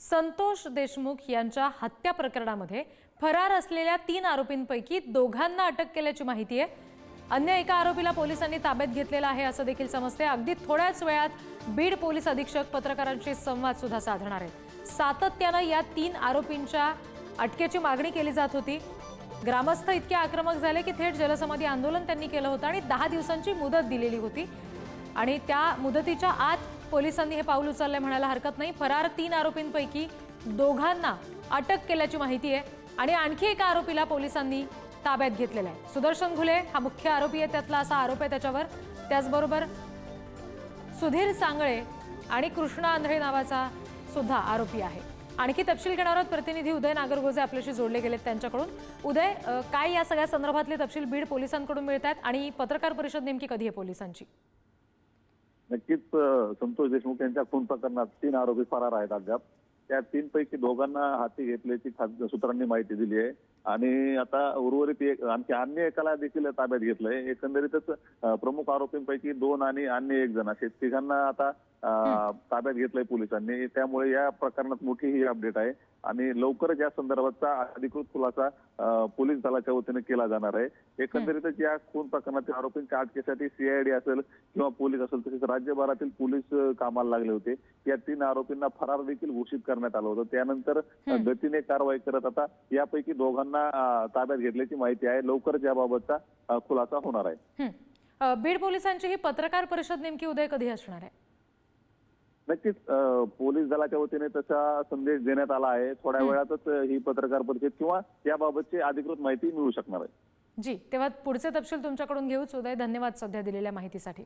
संतोष देशमुख यांच्या हत्या प्रकरणामध्ये फरार असलेल्या तीन आरोपींपैकी दोघांना अटक केल्याची माहिती आहे. अन्य एका आरोपीला पोलिसांनी ताब्यात घेतलेला आहे असं देखील समजते. अगदी थोड्याच वेळात बीड पोलीस अधीक्षक पत्रकारांशी संवाद सुद्धा साधणार आहेत. सातत्यानं या तीन आरोपींच्या अटकेची मागणी केली जात होती. ग्रामस्थ इतके आक्रमक झाले की थेट जलसमाधी आंदोलन त्यांनी केलं होतं आणि दहा दिवसांची मुदत दिलेली होती. आणि त्या मुदतीच्या आत पोलिसांनी हे पाऊल उचललंय म्हणायला हरकत नाही. फरार तीन आरोपींपैकी दोघांना अटक केल्याची माहिती आहे आणि आणखी एका आरोपीला पोलिसांनी ताब्यात घेतलेला आहे. सुदर्शन घुले हा मुख्य आरोपी आहे. त्यातला असा आरोप आहे त्याच्यावर. त्याचबरोबर सुधीर सांगळे आणि कृष्णा आंधळे नावाचा सुद्धा आरोपी आहे. आणखी तपशील घेणार आहोत. प्रतिनिधी उदय नागरगोजे आपल्याशी जोडले गेलेत त्यांच्याकडून. उदय काय या सगळ्या संदर्भातले तपशील बीड पोलिसांकडून मिळत आहेत आणि पत्रकार परिषद नेमकी कधी आहे पोलिसांची? नक्कीच संतोष देशमुख यांच्या खून प्रकरणात तीन आरोपी फरार आहेत अद्याप. त्या तीन पैकी दोघांना हाती घेतल्याची सूत्रांनी माहिती दिली आहे. आणि आता उर्वरित एक आणखी अन्य एकाला देखील ताब्यात घेतलंय. एकंदरीतच प्रमुख आरोपींपैकी दोन आणि अन्य एक जण असे. तिघांना आता ताब्यात घेतलंय पोलिसांनी. त्यामुळे या प्रकरणात मोठी ही अपडेट आहे. आणि लवकरच या संदर्भातचा अधिकृत खुलासा पोलीस दलाच्या वतीने केला जाणार आहे. एकंदरीतच या खून प्रकरणातील आरोपींच्या अटकेसाठी सीआयडी असेल किंवा पोलीस असेल तसेच राज्यभरातील पोलीस कामाला लागले होते. या तीन आरोपींना फरार देखील घोषित करण्यात आलं होतं. त्यानंतर गतीने कारवाई करत आता यापैकी दोघांना अ, ताब्यात घेतल्याची माहिती आहे. लवकरच याबाबतचा खुलासा होणार आहे. बीड पोलिसांची ही पत्रकार परिषद नेमकी उदय कधी असणार आहे? नक्कीच पोलीस दलाच्या वतीने तसा संदेश देण्यात आला आहे. थोड्या वेळातच ही पत्रकार परिषद किंवा याबाबतची अधिकृत माहिती मिळू शकणार आहे. जी तेव्हा पुढचे तपशील तुमच्याकडून घेऊच. उदय धन्यवाद सध्या दिलेल्या माहितीसाठी.